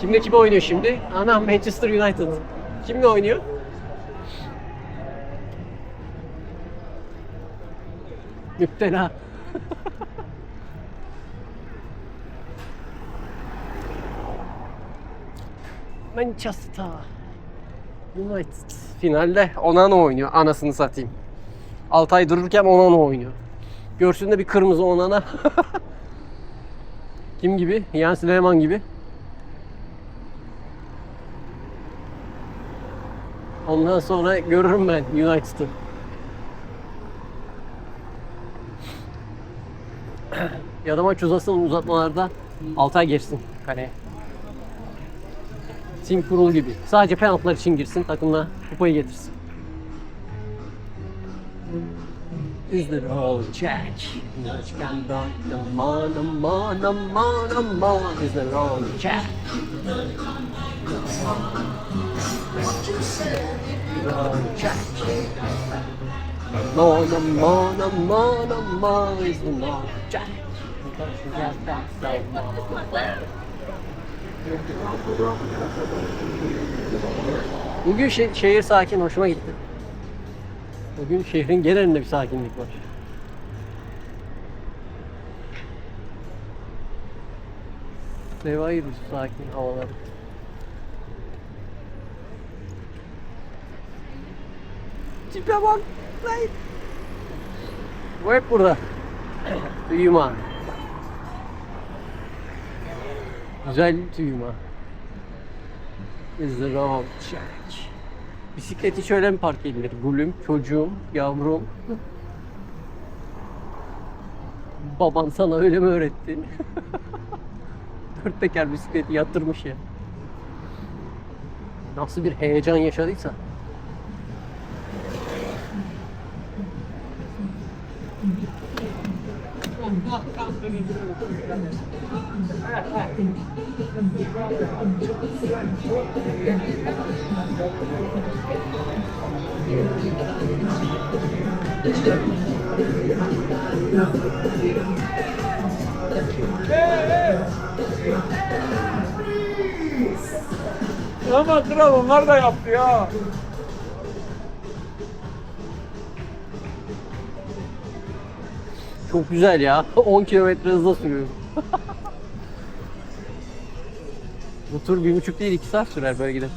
Kimle kim oynuyor şimdi? Ana Manchester United. Kimle oynuyor? Müptela. Manchester United. Finalde Onana oynuyor. Anasını satayım. Altay dururken Onana oynuyor. Görsün bir kırmızı Onana. Kim gibi? Yan Süleyman gibi. Ondan sonra görürüm ben United'ı. ya da maç uzasın uzatmalarda Altay girsin kaleye. Tim kurul gibi. Sadece penaltılar için girsin takımla kupayı getirsin. Is the road Jack? Aman aman aman aman Is the road Jack? Road Jack. Aman aman aman aman Is the road Jack? Bugün şe- şehir sakin, hoşuma gitti. Bugün şehrin genelinde bir sakinlik var. Sevayir sakin havalar. Tipe bak. Bu hep burada. Tüyüma. Güzel tüyüma. Is the road check. Bisikleti şöyle mi park edilir? Gülüm, çocuğum, yavrum. Baban sana öyle mi öğretti? Dört teker bisikleti yatırmış ya. Nasıl bir heyecan yaşadıysa. Ama kral onlar da yaptı ya. Çok güzel ya. 10 kilometre hızla sürüyorum. Bu tur bir buçuk değil iki saat sürer böyle gider.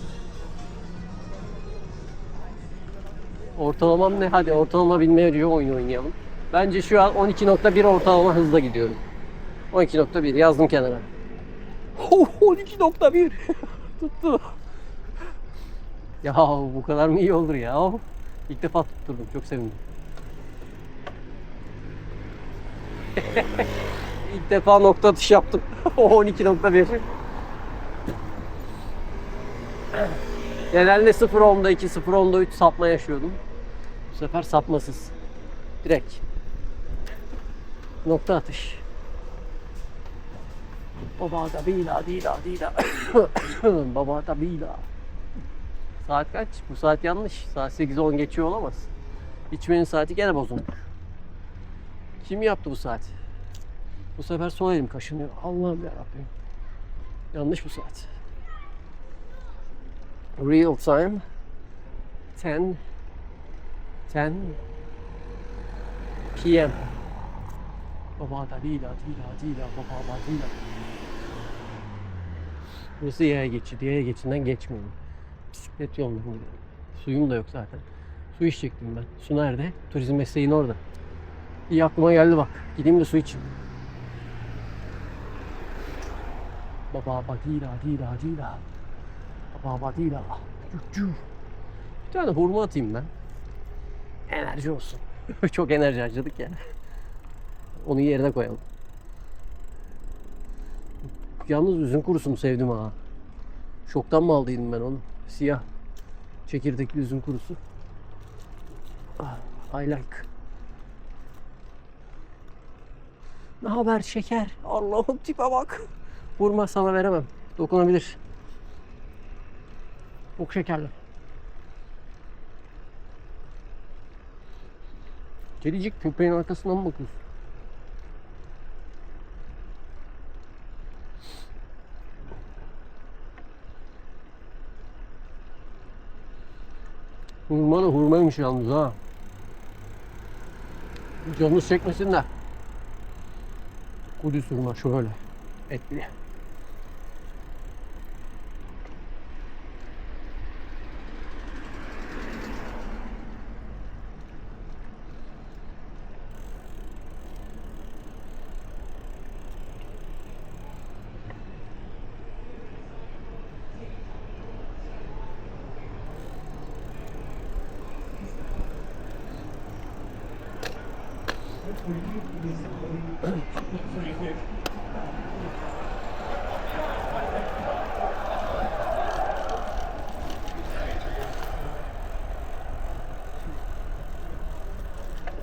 Ortalamam ne? Hadi ortalama bilmeye diyor oyun oynayalım. Bence şu an 12.1 ortalama hızla gidiyorum. 12.1 yazdım kenara. Oh, 12.1 tuttu. Ya bu kadar mı iyi olur ya? İlk defa tutturdum. Çok sevindim. İlk defa nokta atış yaptım. O 12.1. Genelde 0.10'da 2, 0.10'da 3 sapma yaşıyordum. Bu sefer sapmasız. Direkt. Nokta atış. Baba da bila dila dila. Baba da bila. Saat kaç? Bu saat yanlış. Saat 8'e 10 geçiyor olamaz. İçmenin saati gene bozulmuş. Kim yaptı bu saati? Bu sefer sol elim kaşınıyor. Allah'ım ya Rabbim. Yanlış bu saat. Real time 10 10 PM. Baba da dila dila dila baba da dila. Burası yaya geçidi. Yaya geçidinden geçmiyorum. Bisiklet yolundan gidiyorum. Suyum da yok zaten. Su içecektim ben. Su nerede? Turizm mesleğin orada. İyi aklıma geldi bak. Gideyim de su içeyim. Baba badila dila dila. Baba cuk. Bir tane hurma atayım ben. Enerji olsun. Çok enerji harcadık ya. Onu yerine koyalım. Yalnız üzüm kurusunu sevdim ha. Şoktan mı aldıydım ben onu? Siyah. Çekirdekli üzüm kurusu. Ah, I like. Ne haber şeker? Allah'ım tipe bak. Vurma sana veremem. Dokunabilir. Çok şekerli. Kedicik köpeğin arkasından mı bakıyorsun? Hurma da hurmaymış yalnız ha. Canınız çekmesin de. Kudüs şöyle. Etli.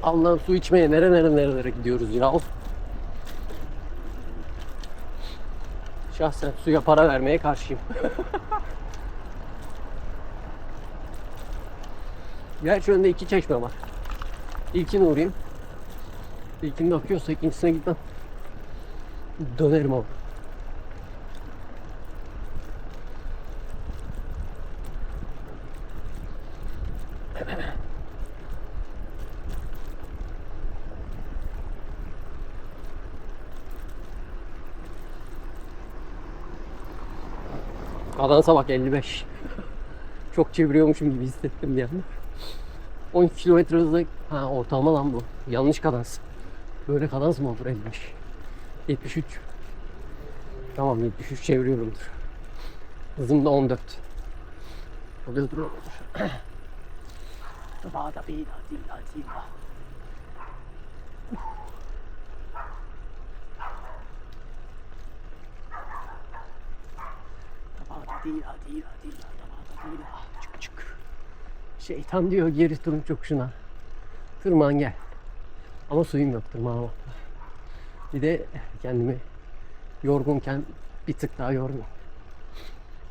Allah'ım su içmeye nere nere nerelere gidiyoruz ya. Şahsen suya para vermeye karşıyım. Gerçi önde iki çeşme var. İlkine uğrayayım. İlkinde akıyorsa ikincisine gitmem. Dönerim ama. Kadansa bak 55. Çok çeviriyormuşum gibi hissettim bir anda. 12 kilometre hızla... Ha ortalama lan bu. Yanlış kadans. Böyle kadans mı olur 55? 73. Tamam 73 çeviriyorumdur. Hızım da 14. Oluyordur oluyordur. Da da bir da di da di da. Da di da di da di da da di da. Çık çık. Şeytan diyor geri turun çokuşuna. Tırman gel. Ama suyum yok tırmanamam. Bir de kendimi yorgunken bir tık daha yorgun.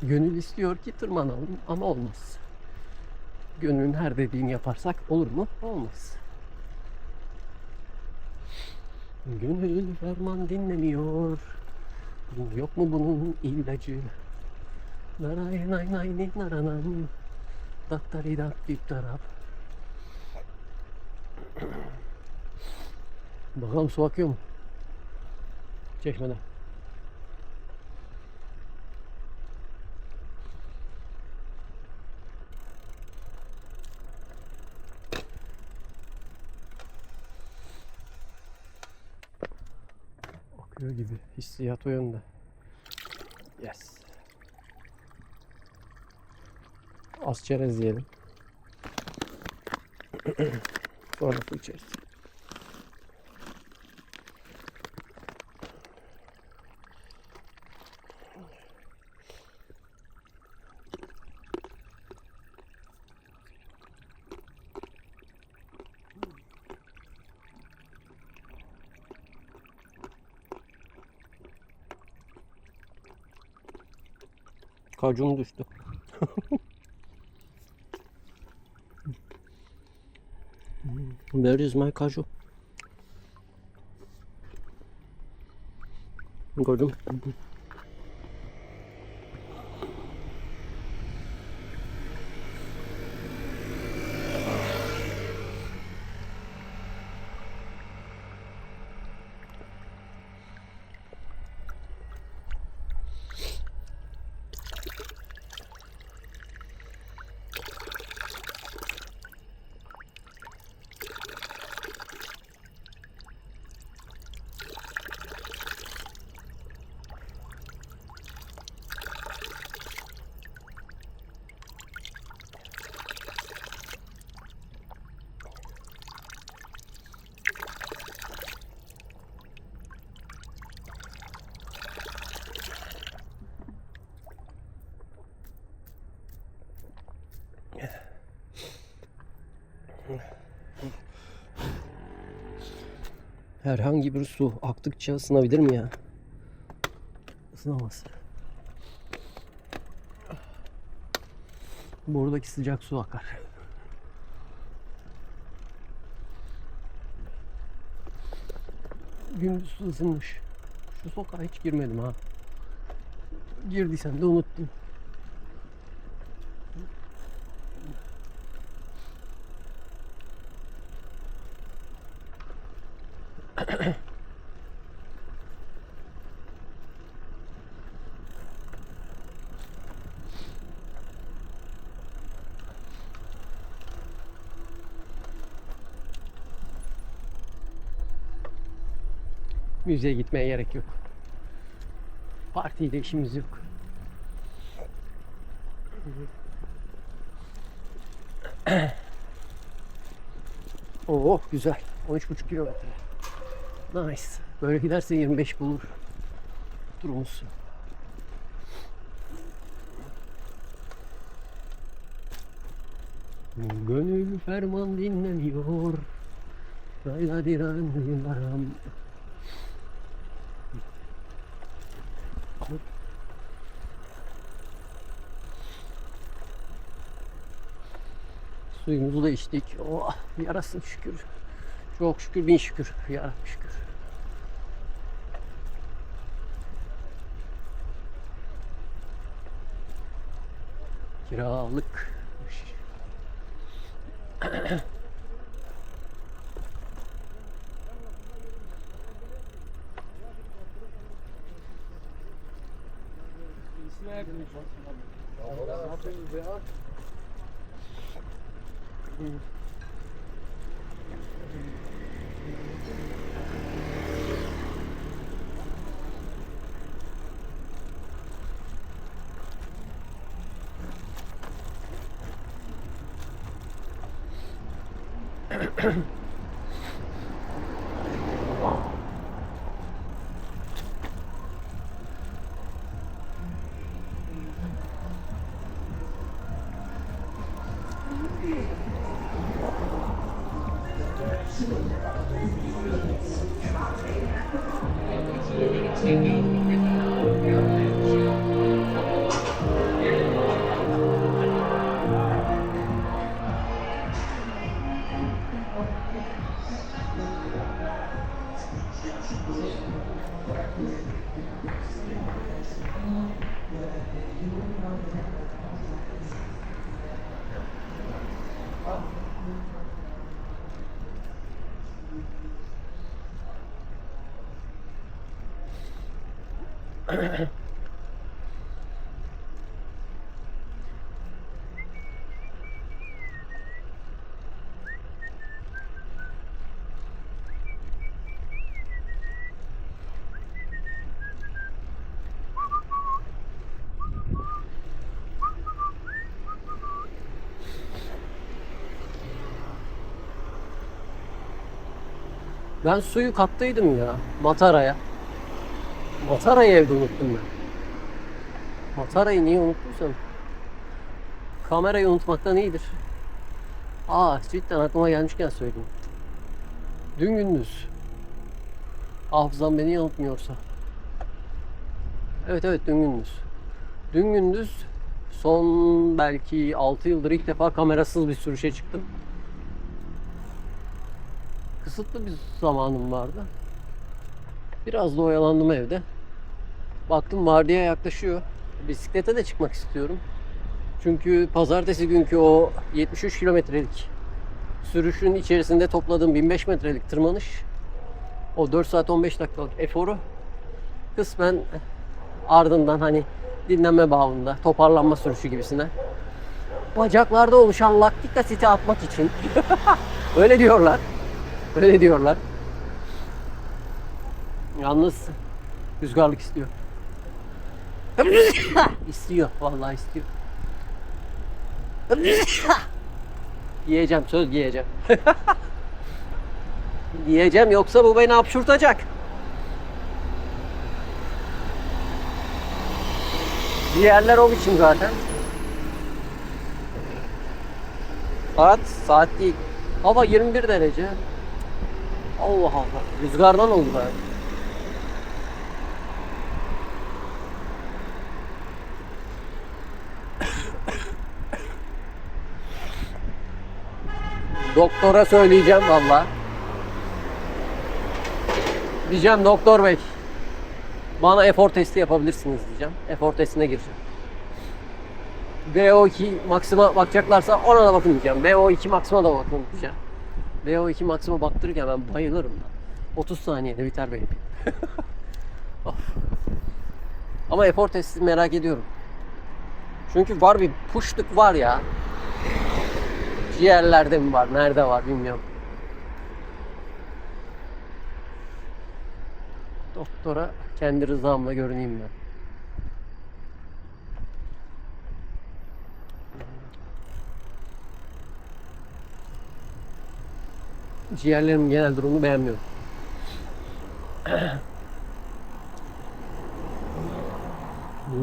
Gönül istiyor ki tırmanalım ama olmaz. Gönlün her dediğini yaparsak olur mu? Olmaz. Gönül ferman dinlemiyor. Yok mu bunun ilacı? Naray nay nay ni naranam. Dattari dat dip tarap. Bakalım su akıyor mu? Çeşmeden. Akıyor gibi. Hissiyat o yönde. Yes. Az çerez yiyelim. Sonra su içeriz. Kacum düştü. Where is my kaju? Gördüm. Herhangi bir su aktıkça ısınabilir mi ya? Isınamaz. Buradaki sıcak su akar. Gündüz su ısınmış. Şu sokağa hiç girmedim ha. Girdiysen de unuttum. Müzeye gitmeye gerek yok. Partiyle işimiz yok. Oo güzel. 13,5 kilometre. Nice. Böyle giderse 25 bulur. Durumuz. Gönül ferman dinlemiyor. Rayla diren dilaram. Suyumuzu da içtik. Oh, yarasın şükür. Çok şükür, bin şükür. Yarabbim şükür. Kiralık. Mm-hmm. Thank you. Ben suyu kattıydım ya Matara'ya. Matara'yı evde unuttum ben. Matara'yı niye unuttuysam. Kamerayı unutmaktan iyidir. Aa cidden aklıma gelmişken söyleyeyim. Dün gündüz. Hafızam beni yanıltmıyorsa. Evet evet dün gündüz. Dün gündüz son belki 6 yıldır ilk defa kamerasız bir sürüşe çıktım. Kısıtlı bir zamanım vardı. Biraz da oyalandım evde. Baktım vardiya yaklaşıyor. Bisiklete de çıkmak istiyorum. Çünkü pazartesi günkü o 73 kilometrelik sürüşün içerisinde topladığım 1005 metrelik tırmanış o 4 saat 15 dakikalık eforu kısmen ardından hani dinlenme bağında toparlanma sürüşü gibisine bacaklarda oluşan laktik asiti atmak için öyle diyorlar. Öyle diyorlar. Yalnız rüzgarlık istiyor. istiyor. Vallahi istiyor. Yiyeceğim söz yiyeceğim. yiyeceğim yoksa bu beni hapşurtacak. Diğerler o biçim zaten. Saat saat değil. Hava 21 derece. Allah Allah. Rüzgardan oldu be. Doktora söyleyeceğim valla. Diyeceğim doktor bey. Bana efor testi yapabilirsiniz diyeceğim. Efor testine gireceğim. VO2 maksima bakacaklarsa ona da bakın diyeceğim. VO2 maksima da bakın diyeceğim. VO2 maksima baktırırken ben bayılırım da. 30 saniyede biter benim. Of. Ama efor testi merak ediyorum. Çünkü var bir puşluk var ya. Ciğerlerde mi var, nerede var bilmiyorum. Doktora kendi rızamla görüneyim ben. Ciğerlerimin genel durumunu beğenmiyorum.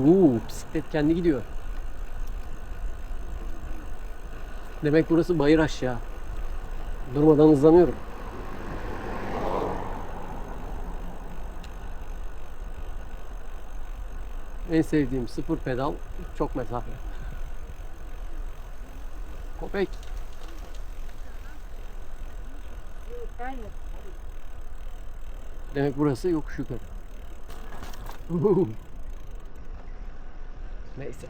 Oo, bisiklet kendi gidiyor. Demek burası bayır aşağı. Durmadan hızlanıyorum. En sevdiğim sıfır pedal çok mesafe. Köpek. Demek burası yokuş yukarı. Uhu. Neyse.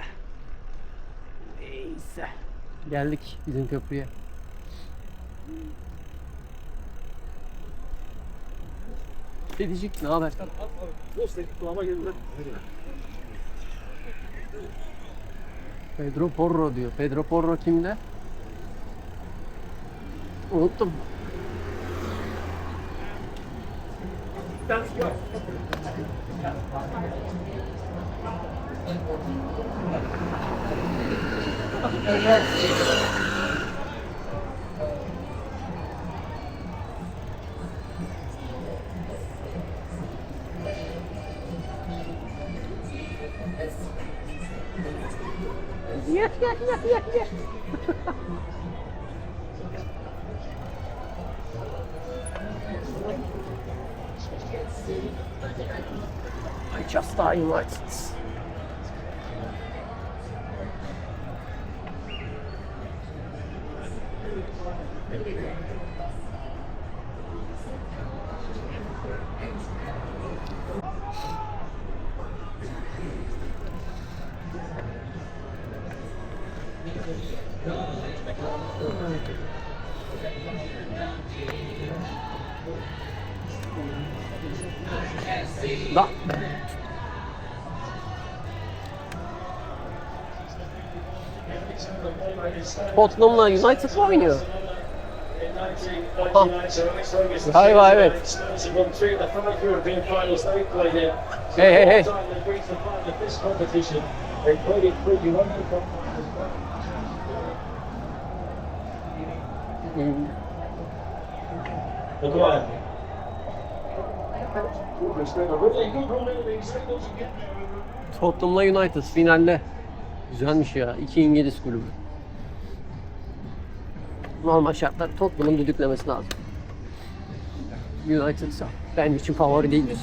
Neyse. Geldik bizim köprüye. Kedicik ne haber? Pedro Porro diyor. Pedro Porro kimde? Unuttum. Manchester Tottenham'la United mı oynuyor? Ha. Galiba evet. Hey hey hey. Hmm. Tottenham'la United finalde. Güzelmiş ya. İki İngiliz kulübü. Normal şartlar Tottenham'ın düdüklemesi lazım. United benim için favori değildir.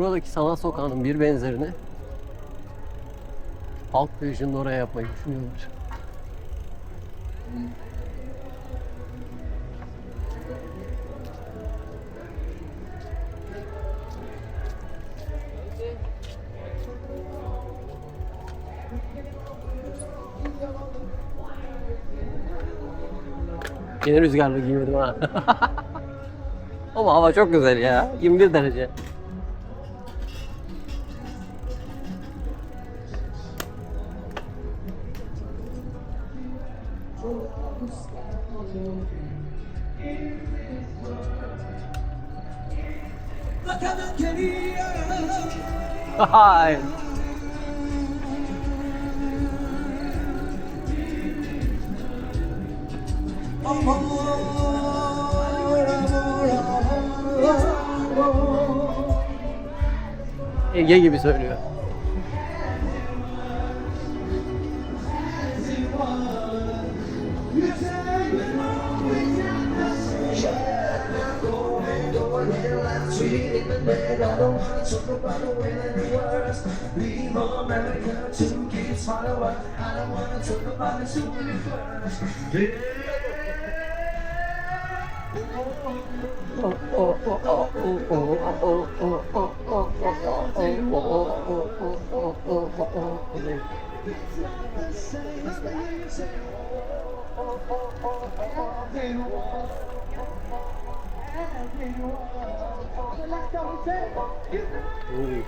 Buradaki sanat sokağının bir benzerini Halk Vision'da oraya yapmayı düşünüyorlar. Yine rüzgarlı giymedim ha. Ama hava çok güzel ya. 21 derece. Ege gibi söylüyor. Uy,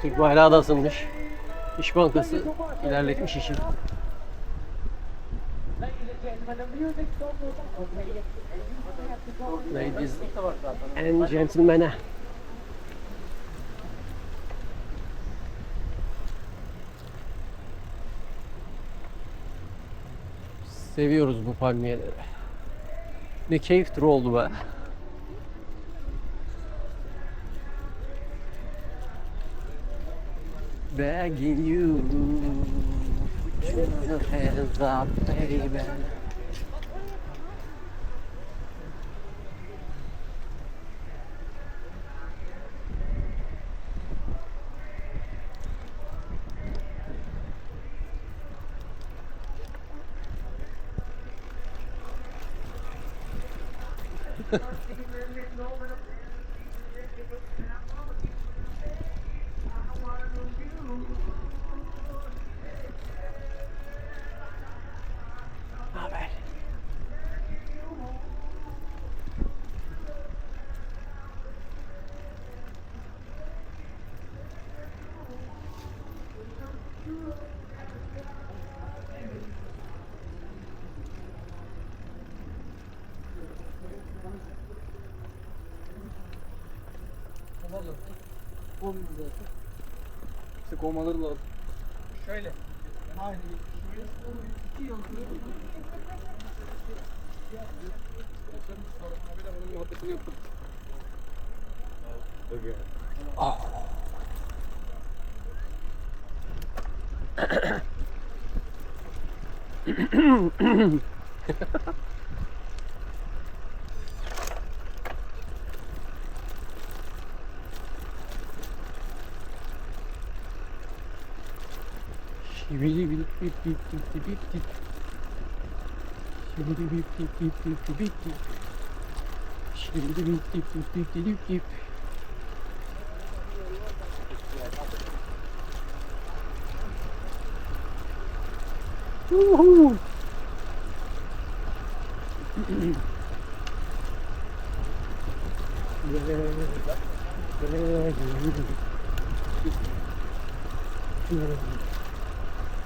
Türk bayrağı da asılmış. İş Bankası ilerletmiş işi. Ladies and gentlemen. Seviyoruz bu palmiyeleri. Ne keyiftir oldu be. Begging you your hands up, baby Haber. İşte kovmaları lazım. Şöyle. Aynı. Şibidi bip bip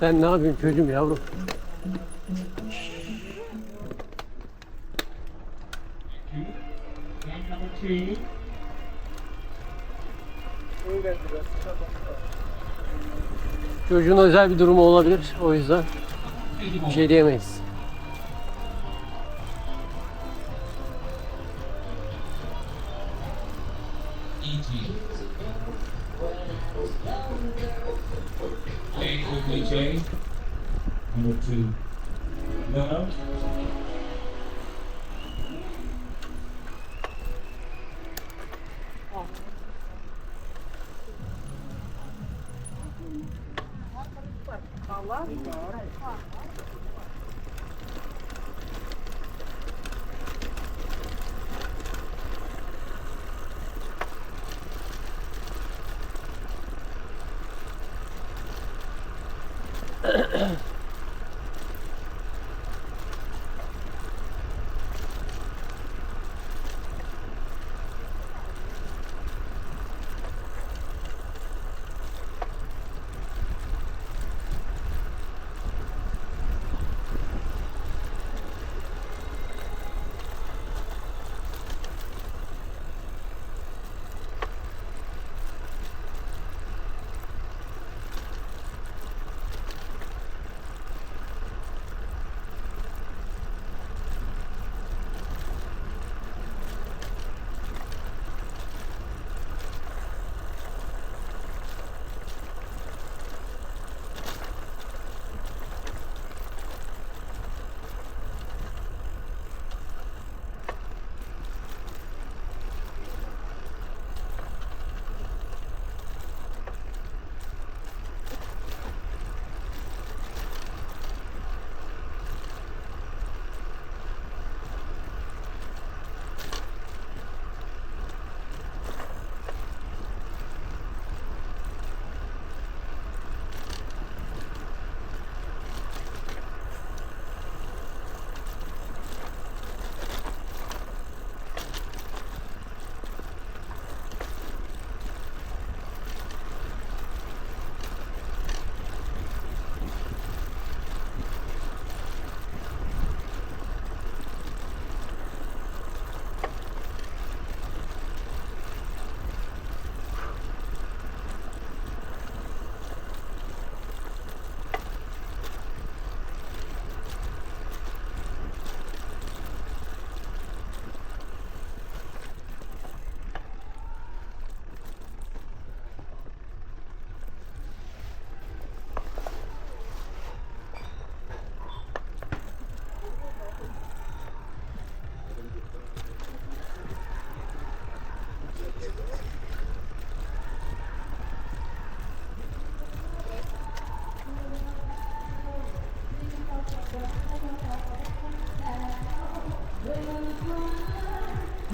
Sen ne yapıyorsun çocuğum yavrum? Çocuğun özel bir durumu olabilir. O yüzden bir şey diyemeyiz.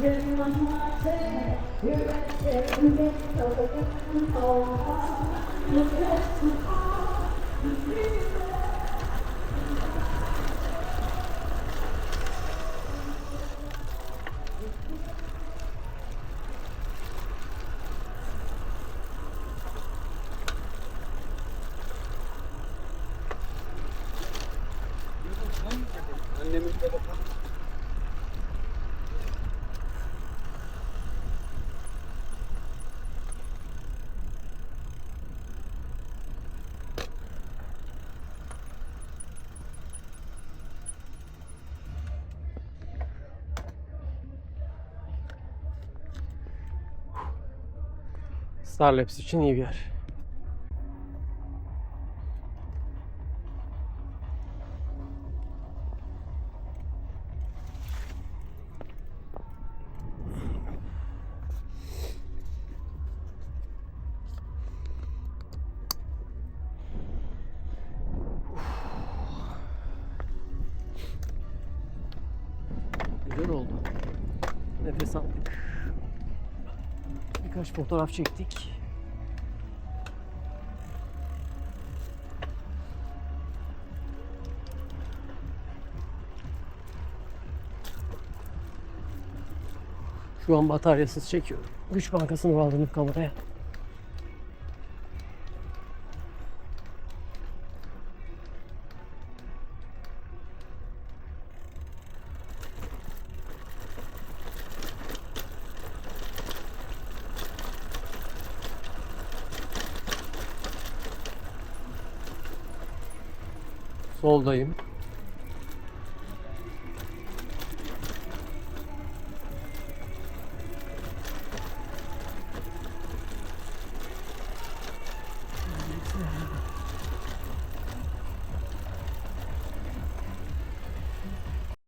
Hear me one more. You're right there the middle Starlabs için iyi bir yer. Birkaç fotoğraf çektik. Şu an bataryasız çekiyorum. Güç bankasını bağlanıp kameraya. Soldayım.